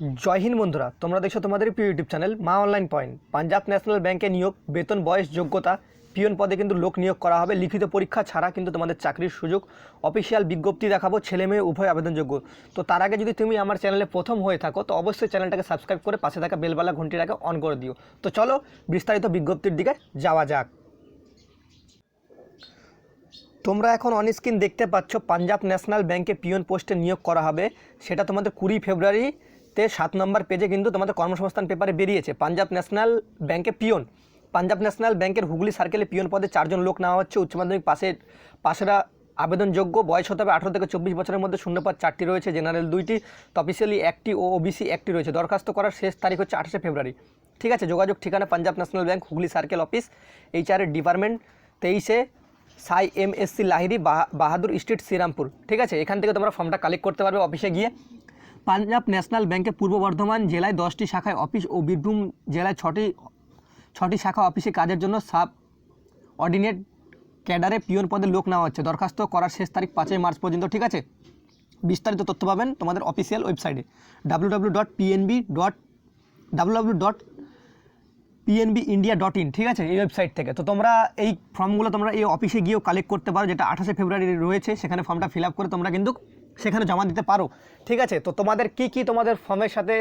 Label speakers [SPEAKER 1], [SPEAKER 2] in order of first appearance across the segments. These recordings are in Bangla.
[SPEAKER 1] জয় হিন্দ বন্ধুরা, তোমরা দেখছ তোমাদের প্রিয় YouTube channel Ma online point. Punjab national ব্যাংকে নিয়োগ, বেতন, বয়স, যোগ্যতা, পিয়ন পদে কিন্তু লোক নিয়োগ করা হবে। লিখিত পরীক্ষা ছাড়া কিন্তু তোমাদের চাকরির সুযোগ। অফিসিয়াল বিজ্ঞপ্তি দেখাবো, ছেলে মেয়ে, উভয় আবেদনযোগ্য। তো তার আগে যদি তুমি আমার চ্যানেলে প্রথম হয়ে থাকো, তো অবশ্যই চ্যানেলটাকে সাবস্ক্রাইব করে পাশে থাকা বেলবালা ঘন্টিটাকে অন করে দিও। তো চলো, বিস্তারিত বিজ্ঞপ্তির দিকে যাওয়া যাক। তোমরা এখন অন স্ক্রিন দেখতে পাচ্ছ, পাঞ্জাব ন্যাশনাল ব্যাংকে পিয়ন পোস্টে নিয়োগ করা হবে। সেটা তোমাদের কুড়ি ফেব্রুয়ারিতে সাত নম্বর পেজে কিন্তু তোমাদের কর্মসংস্থান পেপারে বেরিয়েছে। পাঞ্জাব ন্যাশনাল ব্যাংকে পিয়ন। পাঞ্জাব ন্যাশনাল ব্যাংকের হুগলি সার্কেলে পিয়ন পদে চারজন লোক নেওয়া হচ্ছে। উচ্চ মাধ্যমিক পাশের পাশেরা আবেদনযোগ্য। বয়স হতে হবে আঠারো থেকে চব্বিশ বছরের মধ্যে শূন্যপদ চারটি রয়েছে জেনারেল দুইটি। তফিসিয়ালি একটি ও ওবিসি একটি রয়েছে। দরখাস্ত করার শেষ তারিখ হচ্ছে আঠাশে ফেব্রুয়ারি। ঠিক আছে, যোগাযোগ ঠিকানা Punjab National Bank Hooghly circle office এইচআরের department তেইশে সাই এম এস সি লাহিরি বাহা- বাহাদুর স্ট্রিট শ্রীরামপুর। ঠিক আছে, এখান থেকে তোমরা ফর্মটা কালেক্ট করতে পারবে অফিসে গিয়ে। পাঞ্জাব ন্যাশনাল ব্যাংকে পূর্ব বর্ধমান জেলায় দশটি শাখায় অফিস ও বীরভূম জেলায় ছটি ছটি শাখা অফিসে কাজের জন্য সাব অর্ডিনেট ক্যাডারে পিয়ন পদে লোক নেওয়া হচ্ছে। দরখাস্ত করার শেষ তারিখ পাঁচই মার্চ পর্যন্ত, ঠিক আছে? বিস্তারিত তথ্য পাবেন তোমাদের অফিসিয়াল ওয়েবসাইটে। W W dot dot PNB India dot in ঠিক আছে? এই ওয়েবসাইট থেকে। তো তোমরা এই ফর্মগুলো তোমরা এই অফিসে গিয়েও কালেক্ট করতে পারো, যেটা আঠাশে ফেব্রুয়ারি রয়েছে। সেখানে ফর্মটা ফিল আপ করে তোমরা কিন্তু সেখানে জমা দিতে পারো। ঠিক আছে? তো তোমাদের কি কি তোমাদের ফর্মের সাথে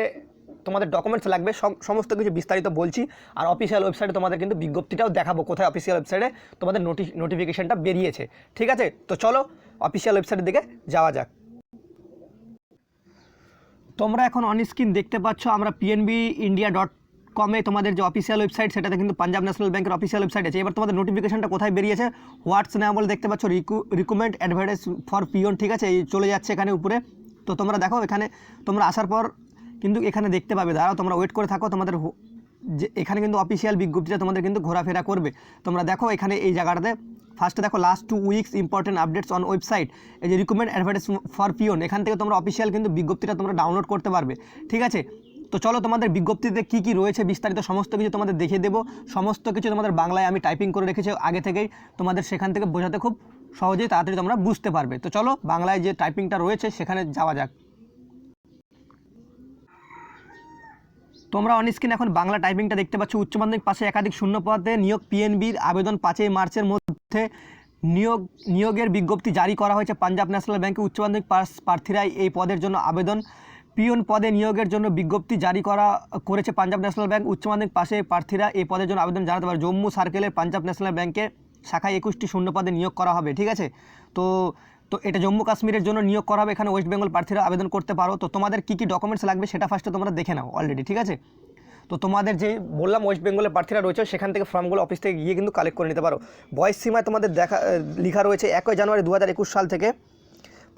[SPEAKER 1] তোমাদের ডকুমেন্টস লাগবে? সমস্ত কিছু বিস্তারিত বলছি। আর অফিসিয়াল ওয়েবসাইটে তোমাদের কিন্তু বিজ্ঞপ্তিটাও দেখাবো কোথায় অফিসিয়াল ওয়েবসাইটে তোমাদের নোটি নোটিফিকেশনটা বেরিয়েছে। ঠিক আছে? তো চলো অফিসিয়াল ওয়েবসাইটের দিকে যাওয়া যাক। তোমরা এখন অন স্ক্রিন দেখতে পাচ্ছ, আমরা পিএনবি ইন্ডিয়া ডট কমে তোমাদের যে অফিসিয়াল ওয়েবসাইট সেটাতে কিন্তু পাঞ্জাব ন্যাশনাল ব্যাংকের অফিসিয়াল ওয়েবসাইট আছে। এবার তোমাদের নোটিফিকেশনটা কোথায় বেরিয়েছে হোয়াটস নেওয়া বলে দেখতে পাচ্ছ রিকমেন্ড অ্যাডভার্টাইজ ফর পিওন ঠিক আছে? এই চলে যাচ্ছে এখানে উপরে। তো তোমরা দেখো এখানে, তোমরা আসার পর কিন্তু এখানে দেখতে পাবে, দাঁড়াও, তোমরা ওয়েট করে থাকো, তোমাদের যে এখানে কিন্তু অফিসিয়াল বিজ্ঞপ্তিটা তোমাদের কিন্তু ঘোরাফেরা করবে। তোমরা দেখো এখানে এই জায়গাটাতে ফার্স্টে দেখো last two weeks important updates on website এই যে রিকমেন্ড অ্যাডভার্টাইজ ফর পিওন এখান থেকে তোমরা অফিসিয়াল কিন্তু বিজ্ঞপ্তিটা তোমরা ডাউনলোড করতে পারবে, ঠিক আছে? তো চলো তোমাদের বিজ্ঞপ্তিতে কি কি রয়েছে, বিস্তারিত সমস্ত কিছু তোমাদের দেখিয়ে দেবো। সমস্ত কিছু তোমাদের বাংলায় আমি টাইপিং করে রেখেছি আগে থেকেই। তোমাদের সেখান থেকে বোঝাতে খুব সহজেই তাড়াতাড়ি তোমরা বুঝতে পারবে। তো চলো বাংলায় যে টাইপিংটা রয়েছে, সেখানে যাওয়া যাক। তোমরা অন স্ক্রিন এখন বাংলা টাইপিংটা দেখতে পাচ্ছ। উচ্চ মাধ্যমিক পাশে একাধিক শূন্য পদে নিয়োগ পিএনবির আবেদন পাঁচই মার্চের মধ্যে নিয়োগ, নিয়োগের বিজ্ঞপ্তি জারি করা হয়েছে। পাঞ্জাব ন্যাশনাল ব্যাংকে উচ্চ মাধ্যমিক প্রার্থীরাই এই পদের জন্য আবেদন। পিয়ন পদে নিয়োগের জন্য বিজ্ঞপ্তি জারি করা, করেছে পাঞ্জাব ন্যাশনাল ব্যাংক। উচ্চ মাধ্যমিক পাশে প্রার্থীরা এই পদের জন্য আবেদন জানাতে পারে জম্মু সার্কেলের পাঞ্জাব ন্যাশনাল ব্যাংকে শাখায় একুশটি শূন্য পদে নিয়োগ করা হবে, ঠিক আছে? তো তো এটা জম্মু কাশ্মীরের জন্য নিয়োগ করা হবে, এখানে ওয়েস্ট বেঙ্গল প্রার্থীরা আবেদন করতে পারো। তো তোমাদের কী কী ডকুমেন্টস লাগবে সেটা ফার্স্টে তোমরা দেখে নাও অলরেডি ঠিক আছে? তো তোমাদের যে বললাম ওয়েস্ট বেঙ্গলের প্রার্থীরা রয়েছে, সেখান থেকে ফর্মগুলো অফিস থেকে গিয়ে কিন্তু কালেক্ট করে নিতে পারো। বয়স সীমায় তোমাদের দেখা লেখা রয়েছে একই জানুয়ারি দু হাজার একুশ সাল থেকে।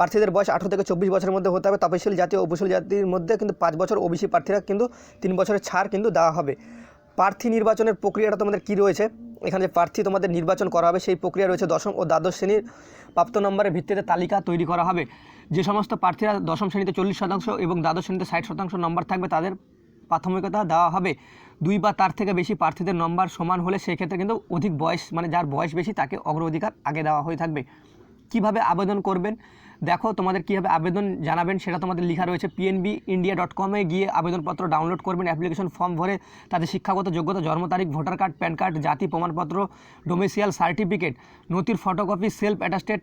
[SPEAKER 1] প্রার্থীদের বয়স আঠারো থেকে চব্বিশ বছরের মধ্যে হতে হবে। তপশিলি জাতি ও উপশীল জাতির মধ্যে কিন্তু পাঁচ বছর ওবিসি প্রার্থীরা কিন্তু তিন বছরের ছাড় কিন্তু দেওয়া হবে। প্রার্থী নির্বাচনের প্রক্রিয়াটা তোমাদের কী রয়েছে? এখানে যে প্রার্থী তোমাদের নির্বাচন করা হবে, সেই প্রক্রিয়া রয়েছে দশম ও দ্বাদশ শ্রেণির প্রাপ্ত নম্বরের ভিত্তিতে তালিকা তৈরি করা হবে। যে সমস্ত প্রার্থীরা দশম শ্রেণীতে চল্লিশ শতাংশ এবং দ্বাদশ শ্রেণীতে ষাট শতাংশ নম্বর থাকবে, তাদের প্রাথমিকতা দেওয়া হবে। দুই বা তার থেকে বেশি প্রার্থীদের নম্বর সমান হলে সেক্ষেত্রে কিন্তু অধিক বয়স মানে যার বয়স বেশি তাকে অগ্রাধিকার আগে দেওয়া হয়ে থাকবে। কীভাবে আবেদন করবেন? দেখো তোমাদের কীভাবে আবেদন জানাবেন সেটা তোমাদের লেখা রয়েছে পিএনবি ইন্ডিয়া ডট কমে গিয়ে আবেদনপত্র ডাউনলোড করবেন অ্যাপ্লিকেশন ফর্ম ভরে তাদের শিক্ষাগত যোগ্যতা, জন্ম তারিখ ভোটার কার্ড প্যান কার্ড জাতি প্রমাণপত্র ডোমেসিয়াল সার্টিফিকেট নথির ফটোকপি সেলফ অ্যাটাস্টেড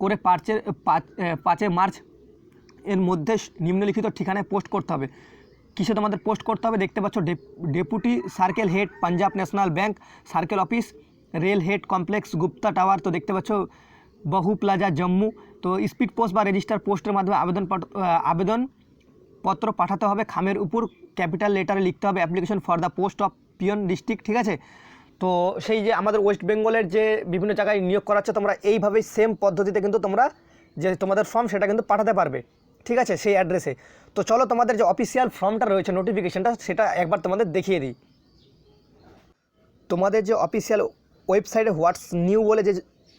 [SPEAKER 1] করে পাঁচ পাঁচে মার্চ এর মধ্যে নিম্নলিখিত ঠিকানায় পোস্ট করতে হবে। কিসে তোমাদের পোস্ট করতে হবে? দেখতে পাচ্ছ deputy circle head Punjab national bank circle office rail head complex Gupta tower তো দেখতে পাচ্ছ বহু প্লাজা জম্মু। তো স্পিড পোস্ট বা রেজিস্টার পোস্টের মাধ্যমে আবেদন আবেদন পত্র পাঠাতে হবে খামের উপর। ক্যাপিটাল লেটারে লিখতে হবে application for the post of peon district, ঠিক আছে? তো সেই যে আমাদের ওয়েস্ট বেঙ্গলের যে বিভিন্ন জায়গায় নিয়োগ করাচ্ছে তোমরা এইভাবেই সেম পদ্ধতিতে কিন্তু তোমরা যে তোমাদের ফর্ম সেটা কিন্তু পাঠাতে পারবে, ঠিক আছে? সেই অ্যাড্রেসে তো চলো তোমাদের যে অফিসিয়াল ফর্মটা রয়েছে নোটিফিকেশানটা সেটা একবার তোমাদের দেখিয়ে দিই। তোমাদের যে অফিসিয়াল ওয়েবসাইটে হোয়াটস নিউ বলে যে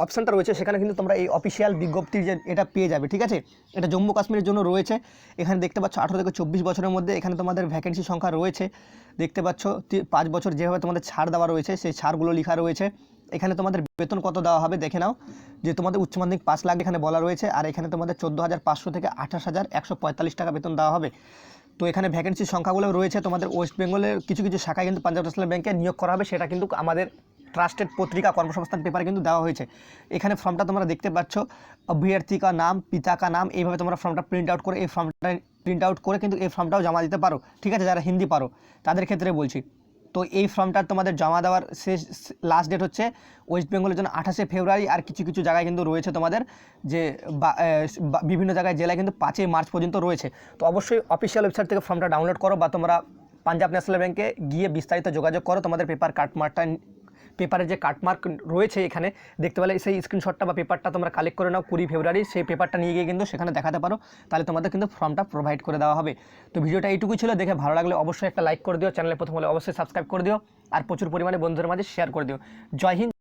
[SPEAKER 1] অপশানটা রয়েছে, সেখানে কিন্তু তোমরা এই অফিসিয়াল বিজ্ঞপ্তির যে এটা পেয়ে যাবে, ঠিক আছে? এটা জম্মু কাশ্মীরের জন্য রয়েছে। এখানে দেখতে পাচ্ছ আঠারো থেকে চব্বিশ বছরের মধ্যে এখানে তোমাদের ভ্যাকেন্সি সংখ্যা রয়েছে। দেখতে পাচ্ছ পাঁচ বছর যেভাবে তোমাদের ছাড় দেওয়া রয়েছে, সেই ছাড়গুলো লেখা রয়েছে। এখানে তোমাদের বেতন কত দেওয়া হবে দেখে নাও। যে তোমাদের উচ্চ মাধ্যমিক পাঁচ লাখ এখানে বলা রয়েছে, আর এখানে তোমাদের চোদ্দ হাজার পাঁচশো থেকে আঠাশ হাজার একশো পঁয়তাল্লিশ টাকা বেতন দেওয়া হবে। তো এখানে ভ্যাকেন্সির সংখ্যাগুলো রয়েছে তোমাদের ওয়েস্ট বেঙ্গলের কিছু কিছু শাখায় কিন্তু পাঞ্জাব ন্যাশনাল ব্যাংকে নিয়োগ করা হবে, সেটা কিন্তু আমাদের ট্রাস্টেড পত্রিকা, কর্মসংস্থান পেপারে কিন্তু দেওয়া হয়েছে। এখানে ফর্মটা তোমরা দেখতে পাচ্ছ। অভ্যর্থী কা নাম পিতা কা নাম, এইভাবে তোমরা ফর্মটা প্রিন্ট আউট করে, এই ফর্মটা প্রিন্ট আউট করে কিন্তু এই ফর্মটাও জমা দিতে পারো। ঠিক আছে? যারা হিন্দি পারো, তাদের ক্ষেত্রে বলছি। তো এই ফর্মটা তোমাদের জমা দেওয়ার শেষ লাস্ট ডেট হচ্ছে ওয়েস্ট বেঙ্গলের জন্য আঠাশে ফেব্রুয়ারি আর কিছু কিছু জায়গায় কিন্তু রয়েছে তোমাদের যে বিভিন্ন জায়গায়, জেলায় কিন্তু পাঁচই মার্চ পর্যন্ত রয়েছে। তো অবশ্যই অফিসিয়াল ওয়েবসাইট থেকে ফর্মটা ডাউনলোড করো বা তোমরা পাঞ্জাব ন্যাশনাল ব্যাংকে গিয়ে বিস্তারিত যোগাযোগ করো। তোমাদের পেপার কাটমার্কটা পেপারে যে কাটমার্ক রয়েছে এখানে, দেখতে পেলে সেই স্ক্রিনশটটা বা পেপারটা তোমরা কালেক্ট করে নাও কুড়ি ফেব্রুয়ারি, সেই পেপারটা নিয়ে গিয়ে কিন্তু সেখানে দেখাতে পারো, তাহলে তোমাদের কিন্তু ফর্মটা প্রোভাইড করে দেওয়া হবে। তো ভিডিওটা এইটুকুই ছিল, দেখে ভালো লাগলে অবশ্যই একটা লাইক করে দিও চ্যানেলে প্রথম হলে অবশ্যই সাবস্ক্রাইব করে দিও, আর প্রচুর পরিমাণে বন্ধুদের মাঝে শেয়ার করে দিও। জয় হিন্দ!